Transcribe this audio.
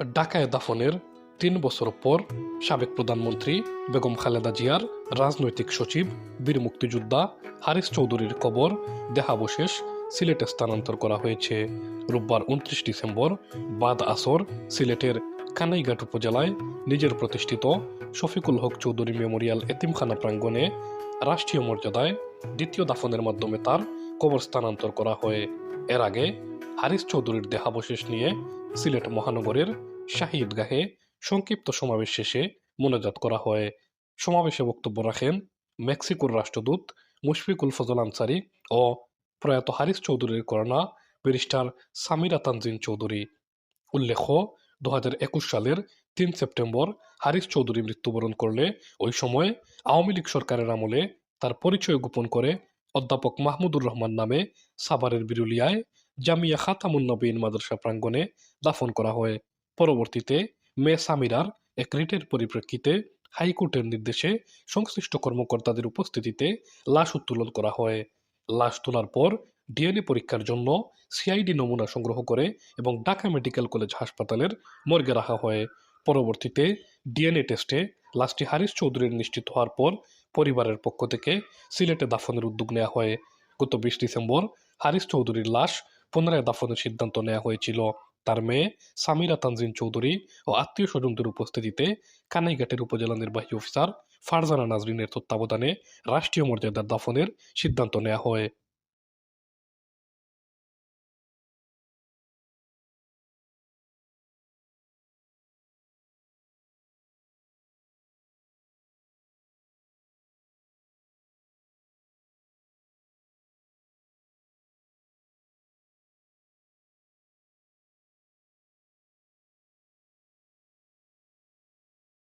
ঢাকায় দাফনের তিন বছর পর সাবেক প্রধানমন্ত্রী বেগম খালেদা জিয়ার রাজনৈতিক সচিব, বীর মুক্তিযোদ্ধা হারিস চৌধুরীর কবর দেহাবশেষ সিলেটে স্থানান্তর করা হয়েছে। রোববার উনত্রিশ ডিসেম্বর বাদ আসর সিলেটের কানাইঘাট উপজেলায় নিজের প্রতিষ্ঠিত শফিকুল হক চৌধুরী মেমোরিয়াল এতিমখানা প্রাঙ্গণে রাষ্ট্রীয় মর্যাদায় দ্বিতীয় দাফনের মাধ্যমে তার কবর স্থানান্তর করা হয়। এর আগে হারিস চৌধুরীর দেহাবশেষ নিয়ে সিলেট মহানগরের শাহী ঈদগাহে সংক্ষিপ্ত সমাবেশ শেষে মোনাজাত করা হয়। সমাবেশে বক্তব্য রাখেন মেক্সিকোর রাষ্ট্রদূত মুশফিকুল ফজল আনসারি ও প্রয়াত হারিস চৌধুরীর কন্যা ব্যারিস্টার সামিরা তানজিন চৌধুরী। উল্লেখ্য দু হাজার একুশ সালের তিন সেপ্টেম্বর হারিস চৌধুরী মৃত্যুবরণ করলে ওই সময় আওয়ামী লীগ সরকারের আমলে তার পরিচয় গোপন করে অধ্যাপক মাহমুদুর রহমান নামে সাভারের বিরুলিয়ায় জামিয়া খাতামুন্নবীন মাদ্রাসা প্রাঙ্গণে দাফন করা হয়। পরবর্তীতে মে সামিরার এক রিটের পরিপ্রেক্ষিতে হাইকোর্টের নির্দেশে সংশ্লিষ্ট কর্মকর্তাদের উপস্থিতিতে লাশ উত্তোলন করা হয়। লাশ তোলার পর ডিএনএ পরীক্ষার জন্য সিআইডি নমুনা সংগ্রহ করে এবং ঢাকা মেডিকেল কলেজ হাসপাতালের মর্গে রাখা হয়। পরবর্তীতে ডিএনএ টেস্টে লাশটি হারিস চৌধুরীর নিশ্চিত হওয়ার পর পরিবারের পক্ষ থেকে সিলেটে দাফনের উদ্যোগ নেওয়া হয়। গত বিশ ডিসেম্বর হারিস চৌধুরীর লাশ পুনরায় দাফনের সিদ্ধান্ত নেওয়া হয়েছিল। তার মেয়ে সামিরা তানজিন চৌধুরী ও আত্মীয় স্বজনদের উপস্থিতিতে কানাইঘাটের উপজেলা নির্বাহী অফিসার ফারজানা নাজরিনের তত্ত্বাবধানে রাষ্ট্রীয় মর্যাদার দাফনের সিদ্ধান্ত নেওয়া হয়।